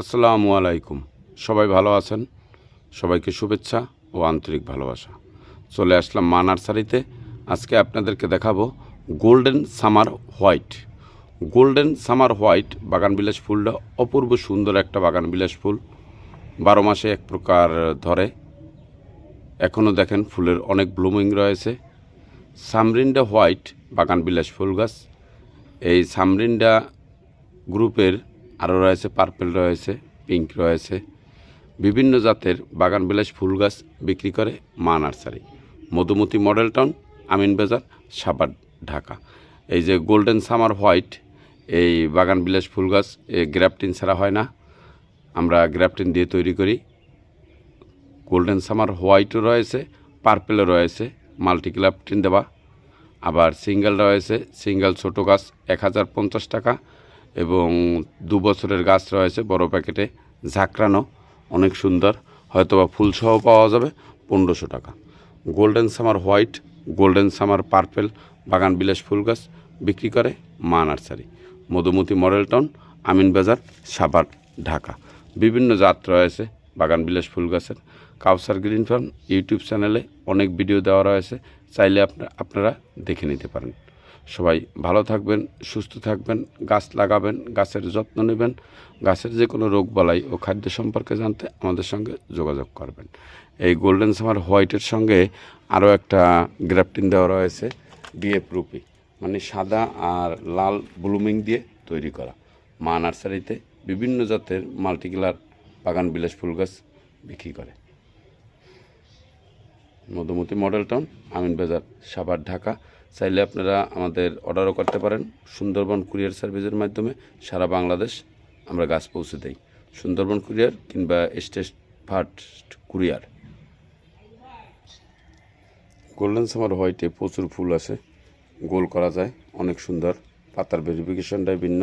আসসালামু আলাইকুম। সবাই ভালো আছেন? সবাইকে শুভেচ্ছা ও আন্তরিক ভালোবাসা। চলে আসলাম মা নার্সারিতে। আজকে আপনাদেরকে দেখাবো golden summer white. Golden summer white বাগান বিলাস ফুলটা অপূর্ব সুন্দর একটা বাগান বিলাস ফুল। বারো মাসে এক প্রকার ধরে। এখনও দেখেন ফুলের অনেক ব্লুমিং রয়েছে। সামরিন্ডা হোয়াইট বাগান বিলাস ফুল গাছ। এই সামরিন্ডা গ্রুপের আরও রয়েছে পার্পেল রয়েছে, পিঙ্ক রয়েছে। বিভিন্ন জাতের বাগান বিলাস ফুল গাছ বিক্রি করে Maa nursery. Madhumati model town, Amin Bazar সাবাদ Dhaka. এই যে গোল্ডেন সামার হোয়াইট, এই বাগান বিলাস ফুল গাছ, এ গ্রাফটিন ছাড়া হয় না। আমরা গ্রাফটিন দিয়ে তৈরি করি। গোল্ডেন সামার হোয়াইটও রয়েছে, পার্পেলও রয়েছে মাল্টি গ্রাফটিন দেওয়া। আবার সিঙ্গেল রয়েছে, সিঙ্গেল ছোটো গাছ, এক হাজার পঞ্চাশ টাকা। এবং দু বছরের গাছ রয়েছে, বড় প্যাকেটে। ঝাঁকড়ানো, অনেক সুন্দর। হয়তোবা ফুলসহ পাওয়া যাবে, পনেরোশো টাকা। Golden summer white, golden summer purple, বাগান বিলাস ফুল গাছ বিক্রি করে Maa nursery. Madhumati model town, Amin Bazar, Savar, Dhaka. বিভিন্ন জাত রয়েছে বাগান বিলাস ফুল গাছের। কাউসার গ্রিন ফার্ম ইউটিউব চ্যানেলে অনেক ভিডিও দেওয়া রয়েছে, চাইলে আপনা, আপনারা দেখে নিতে পারেন। সবাই ভালো থাকবেন, সুস্থ থাকবেন, গাছ লাগাবেন, গাছের যত্ন নেবেন, গাছের যে কোনো রোগ বালাই ও খাদ্য সম্পর্কে জানতে আমাদের সঙ্গে যোগাযোগ করবেন। এই গোল্ডেন সামার হোয়াইটের সঙ্গে আরও একটা গ্রাফটিন দেওয়া রয়েছে ডিএফ রুপি মানে সাদা আর লাল ব্লুমিং দিয়ে তৈরি করা। মা নার্সারিতে বিভিন্ন জাতের মাল্টিকালার বাগান বিলাস ফুল গাছ বিক্রি করে। Madhumati model town Amin Bazar Savar, Dhaka. চাইলে আপনারা আমাদের অর্ডারও করতে পারেন। সুন্দরবন কুরিয়ার সার্ভিসের মাধ্যমে সারা বাংলাদেশ আমরা গাছ পৌঁছে দেই। সুন্দরবন কুরিয়ার কিংবা state first courier. Golden summer হোয়াইটে প্রচুর ফুল আছে। গোল করা যায়, অনেক সুন্দর। পাতার ভেরিফিকেশনটাই ভিন্ন।